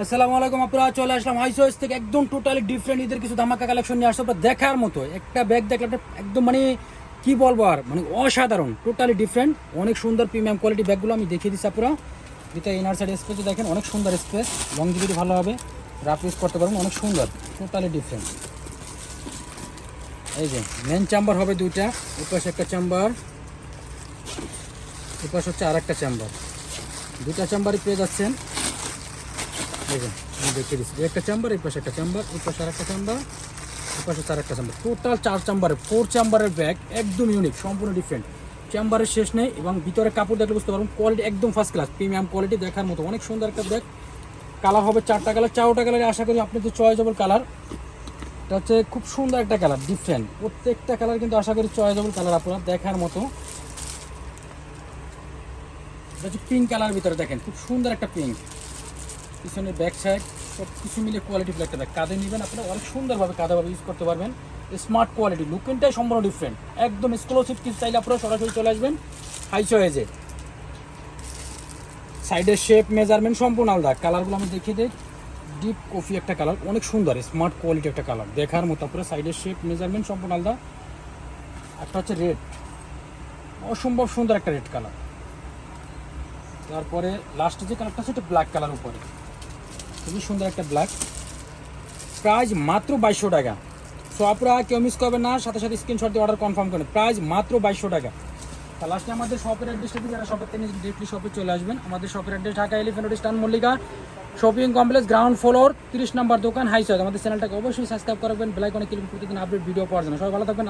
আসসালামু আলাইকুম আপনারা চলে আসলাম হাই থেকে। একদম টোটালি ডিফারেন্ট ঈদের কিছু ধামাকা কালেকশন নিয়ে আসছে দেখার মতো, একটা ব্যাগ দেখলে আপনার একদম মানে কি বলব আর মানে অসাধারণ টোটালি ডিফারেন্ট অনেক সুন্দর প্রিমিয়াম কোয়ালিটি ব্যাগগুলো আমি দেখিয়ে দিচ্ছি আপনারা ভিতরে ইনার সাইড স্পেস দেখেন, অনেক সুন্দর স্পেস লংজিবিটি ভালো হবে। রাফ ইউজ করতে পারবেন, অনেক সুন্দর টোটালি ডিফারেন্ট এই যে মেন চেম্বার হবে দুইটা, এপাশে একটা চেম্বার এপাশে হচ্ছে আর একটা চেম্বার দুটা চেম্বারই পেয়ে যাচ্ছেন। আমি দেখিয়ে দিচ্ছি। একটা চেম্বার এই পাশে একটা চেম্বার এই পাশে আর একটা চেম্বার এই পাশে চার একটা চেম্বার টোটাল চার চেম্বারের ফোর চেম্বারের ব্যাগ একদম ইউনিক সম্পূর্ণ ডিফারেন্ট চেম্বারের শেষ নেই এবং ভিতরে কাপড় দেখলে বুঝতে পারবেন কোয়ালিটি একদম ফার্স্ট ক্লাস প্রিমিয়াম কোয়ালিটি দেখার মতো। অনেক সুন্দর একটা ব্যাগ কালার হবে চারটা কালার চারটা কালারে আশা করি আপনি তো চয়েজেবল কালার এটা হচ্ছে খুব সুন্দর একটা কালার ডিফারেন্ট প্রত্যেকটা কালার কিন্তু আশা করি চয়েজেবল কালার আপনার দেখার মতো। এটা হচ্ছে পিঙ্ক কালার ভিতরে দেখেন, খুব সুন্দর একটা পিঙ্ক পিছনের ব্যাক সাইড সব কিছু মিলে কোয়ালিটি একটা ব্যাগ কাঁধে নেবেন আপনারা, অনেক সুন্দরভাবে কাঁধাভাবে ইউজ করতে পারবেন। স্মার্ট কোয়ালিটি লুকিংটাই সম্পূর্ণ ডিফারেন্ট একদম এক্সক্লুসিভ কিছু চাইলে আপনারা সরাসরি চলে আসবেন হাই চয়েজে সাইডের শেপ মেজারমেন্ট সম্পূর্ণ আলাদা। কালারগুলো আমি দেখিয়ে দিই। ডিপ কফি একটা কালার অনেক সুন্দর স্মার্ট কোয়ালিটি একটা কালার দেখার মতো আপনারা সাইডের শেপ মেজারমেন্ট সম্পূর্ণ আলাদা। একটা হচ্ছে রেড অসম্ভব সুন্দর একটা রেড কালার তারপরে লাস্টে যে কালারটা আছে ব্ল্যাক কালার উপরে। খুবই সুন্দর একটা ব্ল্যাক প্রাইস মাত্র বাইশশো টাকা। সো আপনারা কেউ মিস করবেন না, সাথে সাথে স্ক্রিনশট দিয়ে অর্ডার কনফার্ম করেন প্রাইস মাত্র বাইশশো টাকা। তা লাস্টে আমাদের শপের অ্যাড্রেসটা দিয়ে যারা শপের থেকে ডিরেক্টলি শপে চলে আসবেন, আমাদের শপের অ্যাড্রেস ঢাকা এলিফেন্ট স্টান Mallika shopping complex ground floor তিরিশ নম্বর দোকান হাই আমাদের চ্যানেলটাকে অবশ্যই সাবস্ক্রাইব করবেন বেলাইকনে ক্লিক প্রতিদিন আপডেট ভিডিও পাওয়ার জন্য। সবাই ভালো থাকবেন